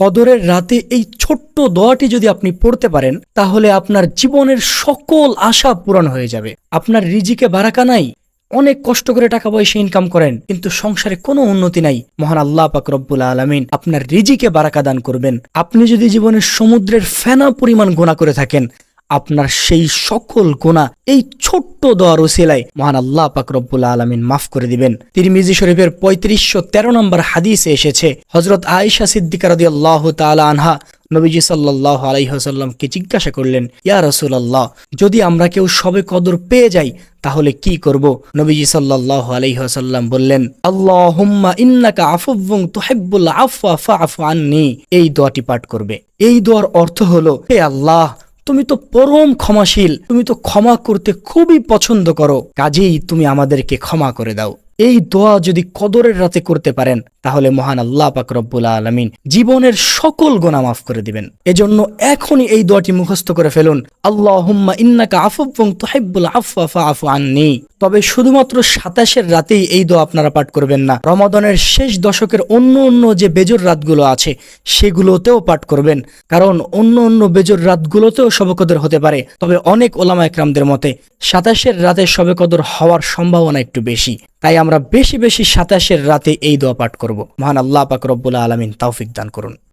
কদরের রাতে এই ছোট্ট দোয়াটি যদি আপনি পড়তে পারেন, তাহলে আপনার জীবনের সকল আশা পূরণ হয়ে যাবে। আপনার রিজিকে বারাকা নাই, অনেক কষ্ট করে টাকা পয়সা ইনকাম করেন, কিন্তু সংসারে কোনো উন্নতি নাই। মহান আল্লাহ পাক রব্বুল আলমিন আপনার রিজিকে বারাকা দান করবেন। আপনি যদি জীবনের সমুদ্রের ফেনা পরিমাণ গোনা করে থাকেন আপনার সেই সকল গোনা এই ছোট্ট দোয়ার ওসিলায় মহান আল্লাহ পাক রব্বুল আলমিন মাফ করে দিবেন। তিরমিজি শরীফের পঁয়ত্রিশশো তেরো নম্বর হাদিসে এসেছে হজরত আয়েশা সিদ্দিকা রদি আল্লাহ তালা আনহা নবীজি সাল্লাহ আলাইহাল্লামকে জিজ্ঞাসা করলেন, ইয়া রসুলাল্লাহ, যদি আমরা কেউ সবে কদর পেয়ে যাই, তাহলে কি করব? নবীজি সাল্লাহ আলাইহাল্লাম বললেন আল্লাহ হুম্মা ইন্নাকা আফুবং তুহেব্বুল আফা আফু আননি। এই দোয়াটি পাঠ করবে। এই দোয়ার অর্থ হলো, হে আল্লাহ তুমি তো পরম ক্ষমাশীল। তুমি তো ক্ষমা করতে খুবই পছন্দ করো। কাজেই তুমি আমাদেরকে ক্ষমা করে দাও। এই দোয়া যদি কদরের রাতে করতে পারেন তাহলে মহান আল্লাহ পাক রব্বুল আলমিন জীবনের সকল গোনা মাফ করে দিবেন। এজন্য এখনই এই দোয়াটি মুখস্থ করে ফেলুন। আল্লাহ হুম্মা ইন্নাকা আফুবং তোহেব্বুল আফা আফু আননি। তবে শুধুমাত্র সাতাশের রাতেই এই দোয়া আপনারা পাঠ করবেন না, রমাদনের শেষ দশকের অন্য অন্য যে বেজর রাতগুলো আছে, সেগুলোতেও পাঠ করবেন। কারণ অন্য অন্য বেজর রাতগুলোতেও শবকদর হতে পারে। তবে অনেক ওলামা একরামদের মতে, সাতাশের রাতে শবেকদর হওয়ার সম্ভাবনা একটু বেশি। তাই আমরা বেশি বেশি সাতাশের রাতে এই দোয়া পাঠ করব। মহান আল্লাহ পাক রব্বুল আলমিন তৌফিক দান করুন।